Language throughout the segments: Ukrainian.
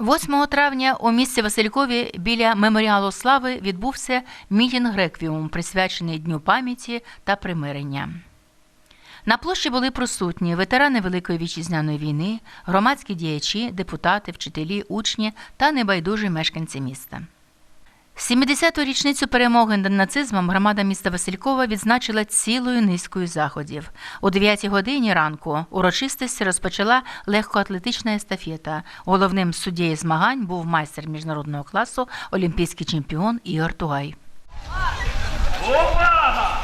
8 травня у місті Василькові біля меморіалу слави відбувся мітінг реквіум, присвячений Дню пам'яті та примирення. На площі були присутні ветерани Великої вітчизняної війни, громадські діячі, депутати, вчителі, учні та небайдужі мешканці міста. 70-ту річницю перемоги над нацизмом громада міста Василькова відзначила цілою низкою заходів. О 9-й годині ранку урочистості розпочала легкоатлетична естафета. Головним суддєю змагань був майстер міжнародного класу, олімпійський чемпіон Ігор Тугай. Увага!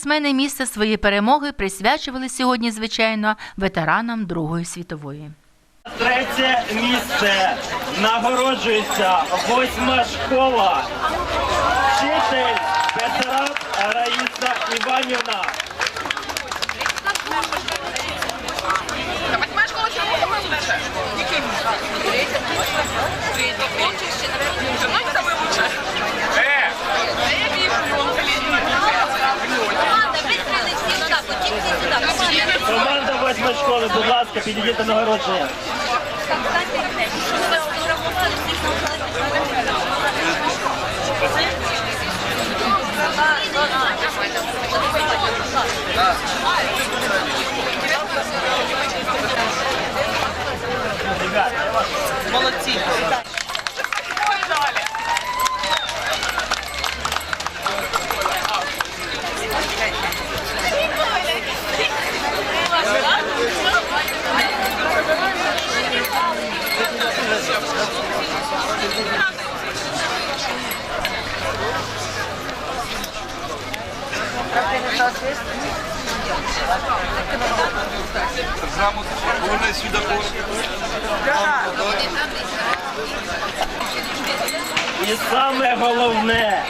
Спортсмени міста свої перемоги присвячували сьогодні, звичайно, ветеранам Другої світової. Третє місце нагороджується восьма школа. Вчитель Петрат Раїса Іванівна. Восьмая школа чего восьмої школи, будь ласка, підійдіть до нагородження. Молодці. Ой, далі. Вольный светофор. І саме головне,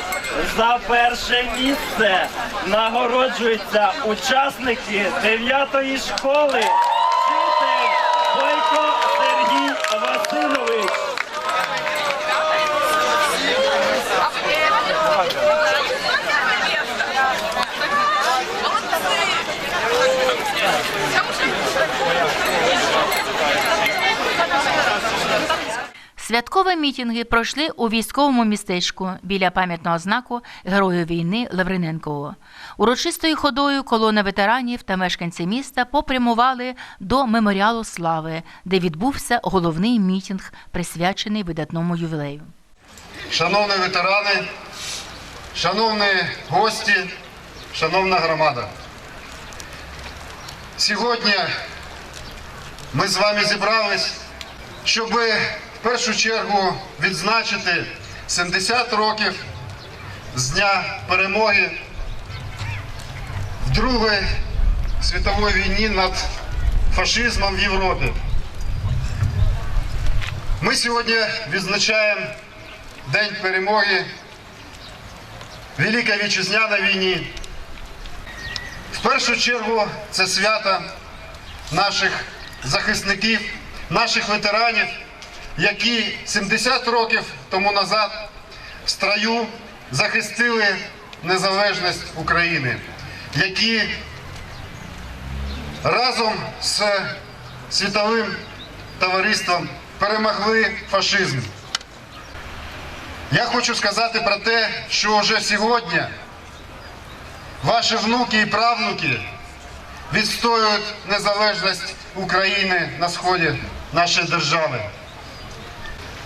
за перше місце нагороджуються учасники 9-ї школи. Святкові мітинги пройшли у військовому містечку біля пам'ятного знаку Герою війни Лавриненкового. Урочистою ходою колона ветеранів та мешканці міста попрямували до меморіалу слави, де відбувся головний мітинг, присвячений видатному ювілею. Шановні ветерани, шановні гості, шановна громада. Сьогодні ми з вами зібрались, щоб в першу чергу відзначити 70 років з Дня перемоги в Другій світовій війні над фашизмом в Європі. Ми сьогодні відзначаємо День перемоги Великої Вітчизняній війні. В першу чергу це свято наших захисників, наших ветеранів, які 70 років тому назад в строю захистили незалежність України, які разом з світовим товариством перемогли фашизм. Я хочу сказати про те, що вже сьогодні ваші внуки і правнуки відстоюють незалежність України на сході нашої держави.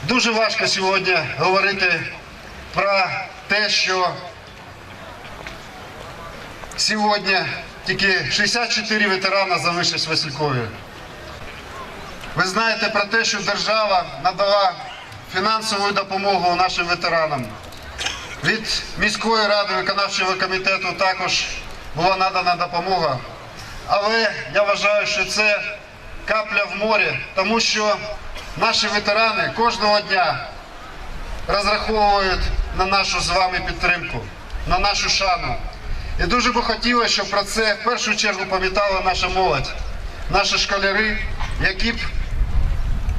Дуже важко сьогодні говорити про те, що сьогодні тільки 64 ветерана залишились в Василькові. Ви знаєте про те, що держава надала фінансову допомогу нашим ветеранам. Від міської ради виконавчого комітету також була надана допомога. Але я вважаю, що це капля в морі, тому що наші ветерани кожного дня розраховують на нашу з вами підтримку, на нашу шану. І дуже би хотілося, щоб про це в першу чергу пам'ятала наша молодь, наші школяри, які б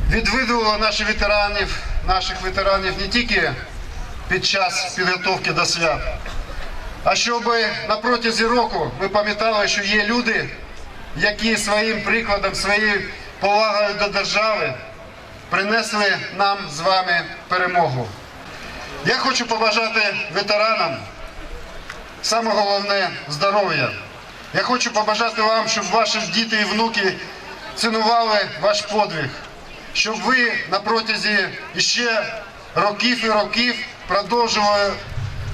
відвідували наших ветеранів, наших ветеранів не тільки під час підготовки до свят, а щоб на протязі року ми пам'ятали, що є люди, які своїм прикладом, своєю повагою до держави принесли нам з вами перемогу. Я хочу побажати ветеранам саме головне здоров'я. Я хочу побажати вам, щоб ваші діти і внуки цінували ваш подвиг, щоб ви на протязі ще років і років продовжували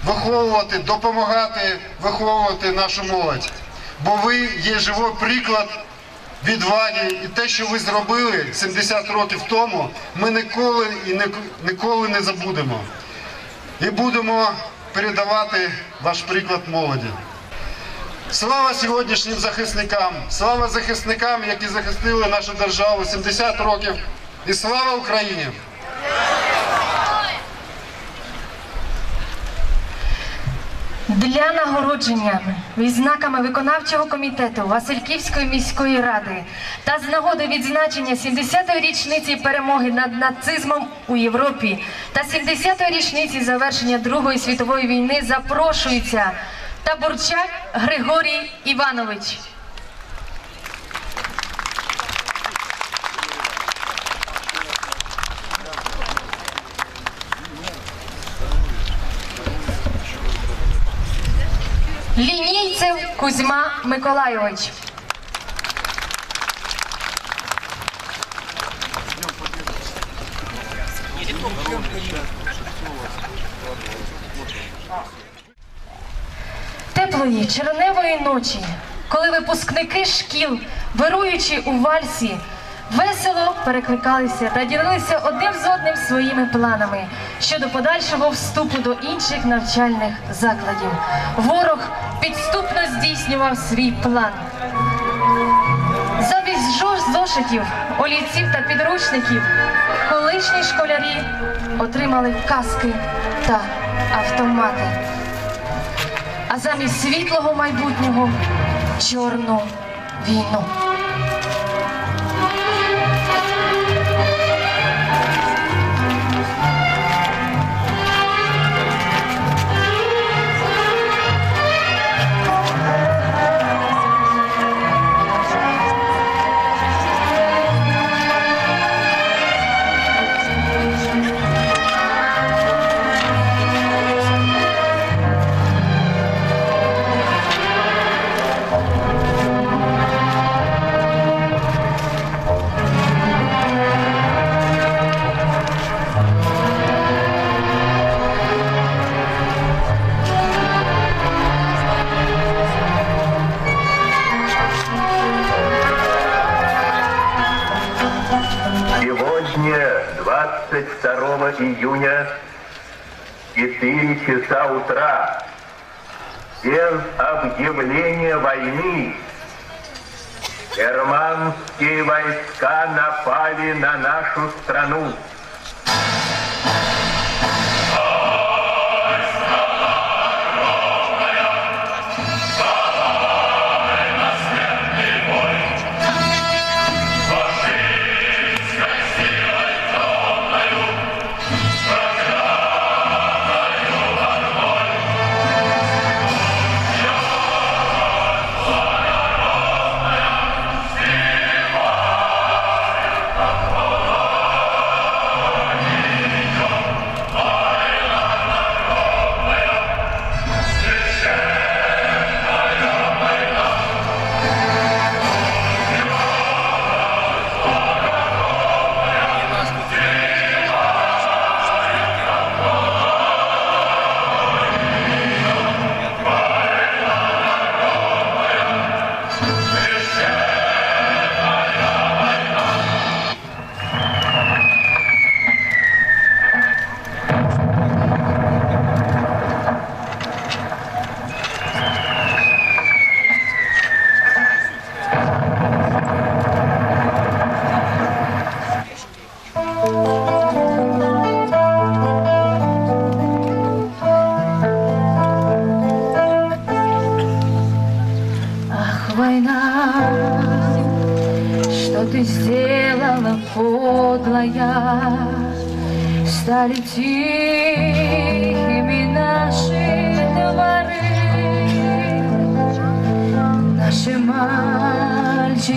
виховувати, допомагати виховувати нашу молодь. Бо ви є живий приклад відваги і те, що ви зробили 70 років тому, ми ніколи і ні- ніколи не забудемо. І будемо передавати ваш приклад молоді. Слава сьогоднішнім захисникам, слава захисникам, які захистили нашу державу 70 років. І слава Україні! Для нагородження відзнаками виконавчого комітету Васильківської міської ради та з нагоди відзначення 70-ї річниці перемоги над нацизмом у Європі та 70-ї річниці завершення Другої світової війни запрошується Табурчак Григорій Іванович. Кузьма Миколайович. Теплої червневої ночі, коли випускники шкіл, вируючи у вальсі, весело перекликалися та ділилися одним з одним своїми планами щодо подальшого вступу до інших навчальних закладів. Ворог здійснював свій план. Замість жо- зошитів, олівців та підручників колишні школярі отримали каски та автомати а замість світлого майбутнього чорну війну. Июня, 4 часа утра, без объявления войны, германские войска напали на нашу страну.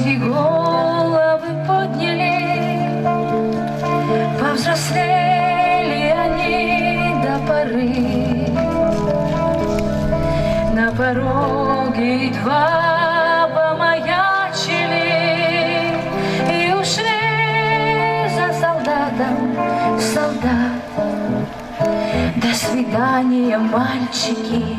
Мальчики головы подняли, Повзрослели они до поры. На пороге два помаячили И ушли за солдатом солдат До свидания, Мальчики,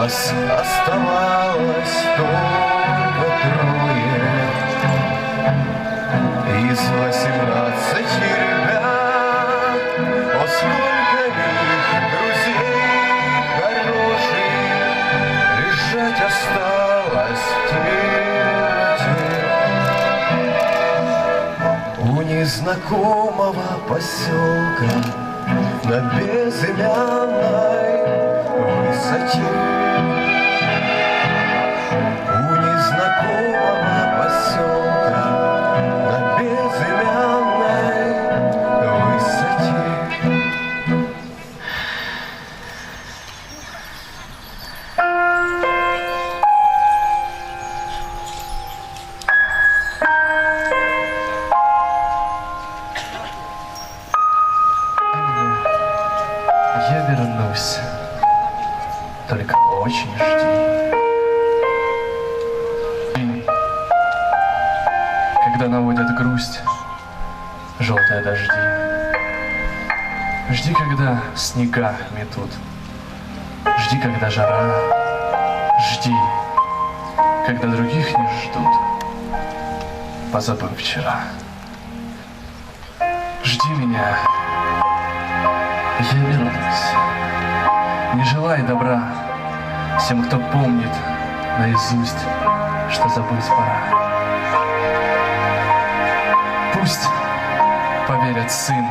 Нас оставалось только трое Из восемнадцати ребят. О, сколько их друзей хороших Лежать осталось в. У незнакомого поселка на безымянной высоте. Метут. Жди, когда жара. Жди, когда других не ждут. Позабыл вчера. Жди меня, я вернусь. Не желай добра всем, кто помнит наизусть, что забыть пора. Пусть поверят сын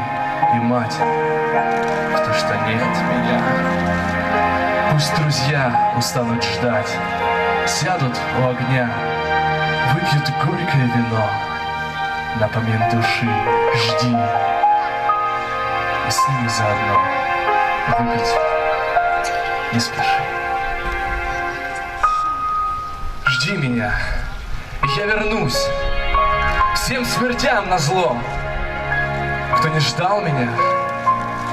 и мать то, что нет меня. Пусть друзья устанут ждать, сядут у огня, выпьют горькое вино, напомин души, жди и с ними заодно выпить не спеши. Жди меня, и я вернусь всем смертям на зло. Кто не ждал меня,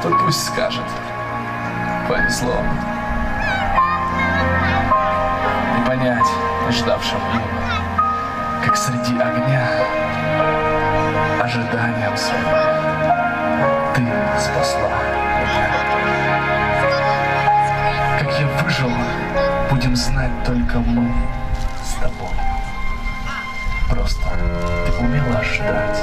тот пусть скажет, повезло. И понять ждавшим им, как среди огня, ожиданием своим ты спасла меня. Как я выжил, будем знать только мы с тобой. Просто ты умела ждать,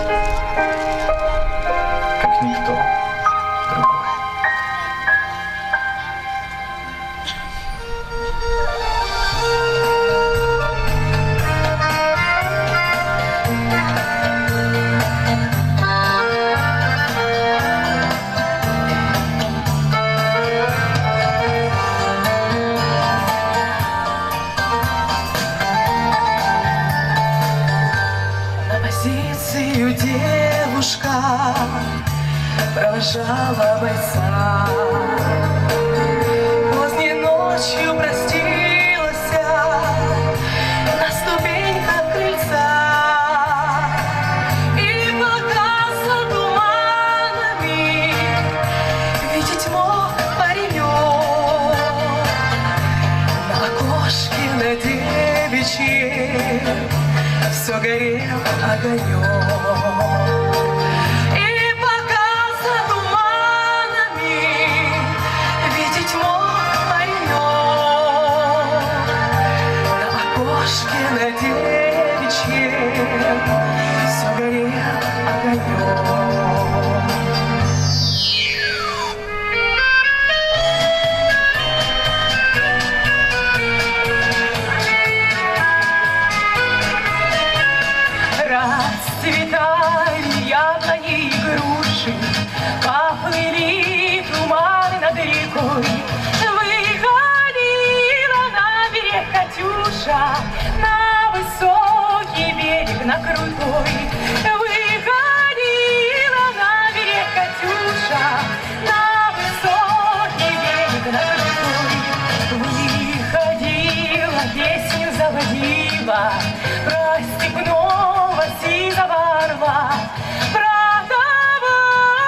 I got you. Заводила Про степного сизого орла Про того,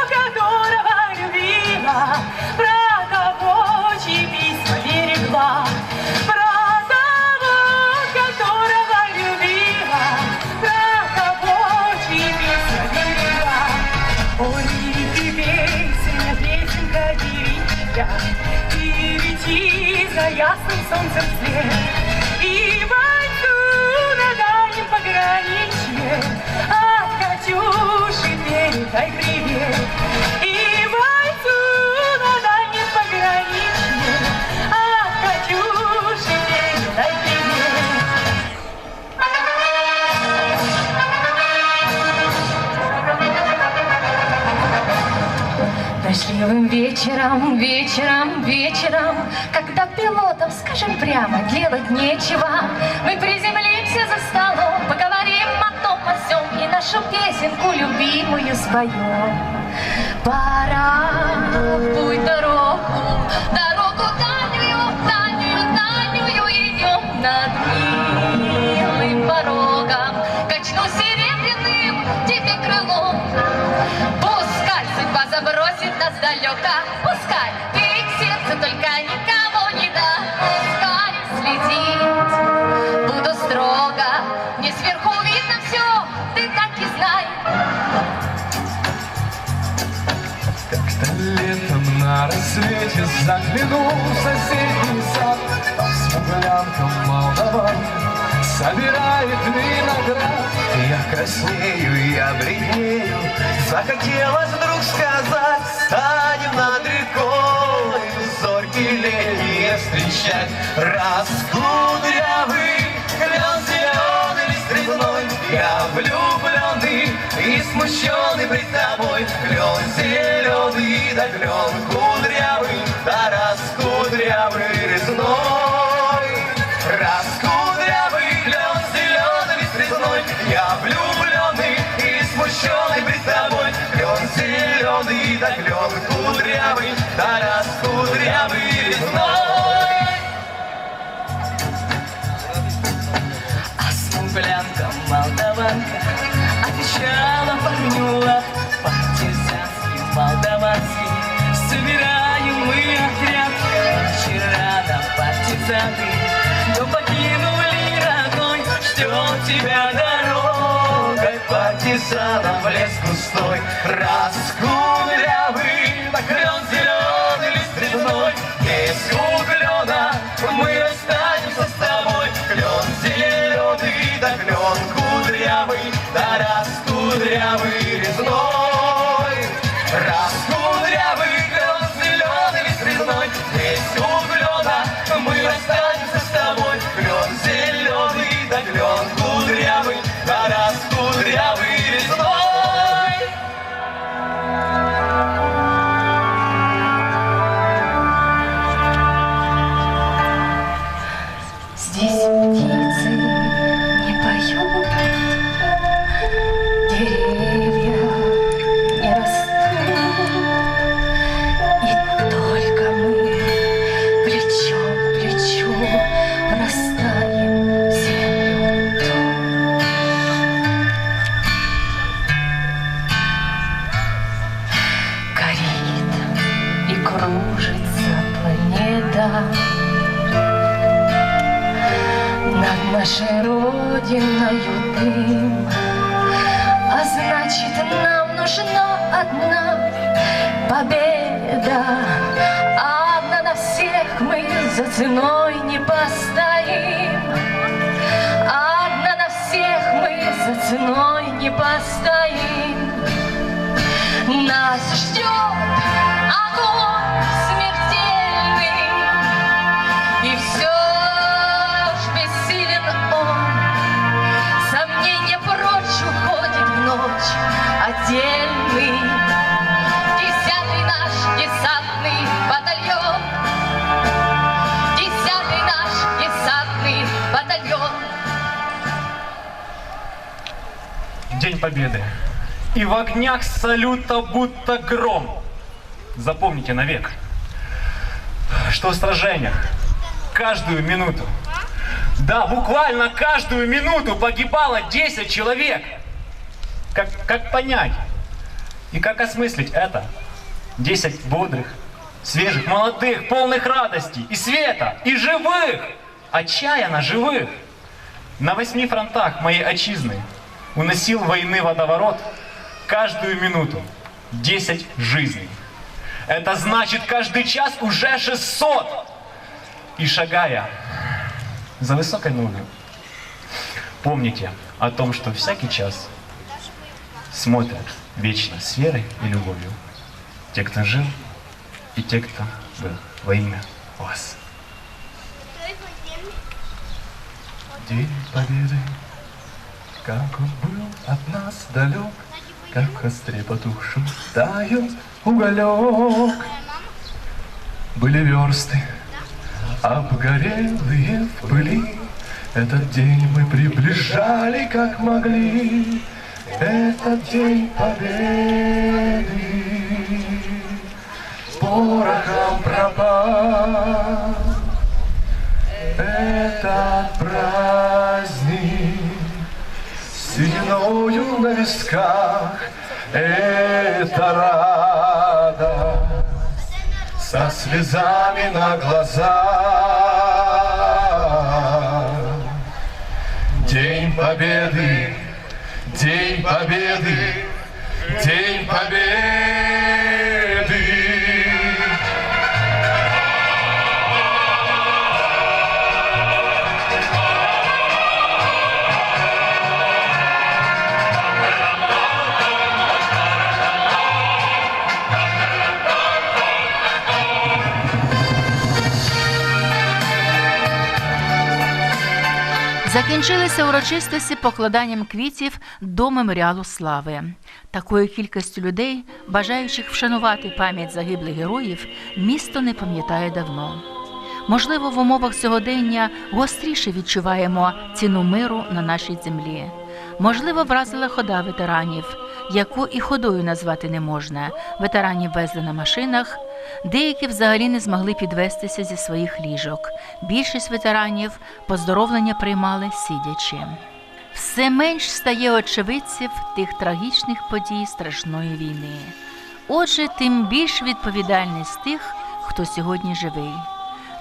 которого любила Про того, чьи письма берегла. Про того, которого любила Про того, чьи письма берегла. Ой, ты песня, песенка девичья, И лети за ясным солнцем вечером, вечером, вечером, Когда пилотам, скажем прямо, делать нечего, Мы приземлимся за столом, поговорим о том, о сём И нашу песенку любимую споем. Пора путь дорогу, дорогу дальнюю, дальнюю, дальнюю идем над милым порогом. Качну серебряным тебе крылом, нас далеко, Пускай к сердцу только никого не да, Пускай следить буду строго, Мне сверху видно все, ты так и знай. Как-то летом на рассвете заглянул в соседний сад. Там смуглянка молдаван собирает виноград. Я краснею, я бледнею. Захотелось вдруг сказать Станем над рекой Зорьки летние встречать Раскудрявый Клен зеленый лист резной Я влюбленный и смущенный пред тобой. Клен зеленый да клен кудрявый Да раскудрявый резной. Раскудрявый Отвечала парнюла Партизанский, молдаванский Собираем мы отряд. Вчера на партизаны Но покинули родной. Ждет тебя дорогой партизаном в лес густой. Раскудрявый, клен зеленый лист резной. Без углена мы останемся с тобой. Клен зеленый, да клен кудрявый Да раскудрявый. резной Победы. И в огнях салюта будто гром. Запомните навек, что в сражениях каждую минуту, да, буквально каждую минуту погибало 10 человек. Как, как понять и как осмыслить это? 10 бодрых, свежих, молодых, полных радости и света, и живых, отчаянно живых. На восьми фронтах моей отчизны уносил войны водоворот каждую минуту 10 жизней. Это значит, каждый час уже 600. И шагая за высокой ногой, помните о том, что всякий час смотрят вечно с верой и любовью. Те, кто жил, и те, кто был во имя вас. День Победы, как он был от нас далек, Как в костре потухшем тает уголек. Были версты, обгорелые в пыли, Этот день мы приближали, как могли, Этот день Победы. Порохом пропал этот праздник Сединою на висках. Это радость Со слезами на глазах. День Победы День Победы День Победы Закінчилися урочистості покладанням квітів до меморіалу слави. Такою кількістю людей, бажаючих вшанувати пам'ять загиблих героїв, місто не пам'ятає давно. Можливо, в умовах сьогодення гостріше відчуваємо ціну миру на нашій землі. Можливо, вразила хода ветеранів, яку і ходою назвати не можна. Ветеранів везли на машинах, деякі взагалі не змогли підвестися зі своїх ліжок. Більшість ветеранів поздоровлення приймали сидячи. Все менш стає очевидців тих трагічних подій страшної війни. Отже, тим більш відповідальність тих, хто сьогодні живий,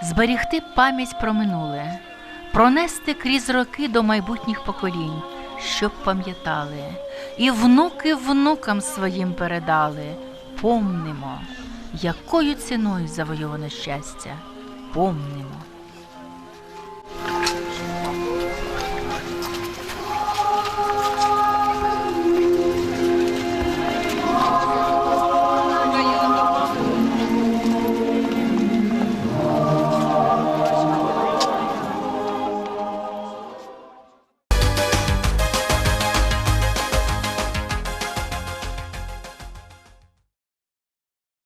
зберігти пам'ять про минуле, пронести крізь роки до майбутніх поколінь, щоб пам'ятали, і внуки внукам своїм передали. Помнимо, якою ціною завойоване щастя. Помнимо.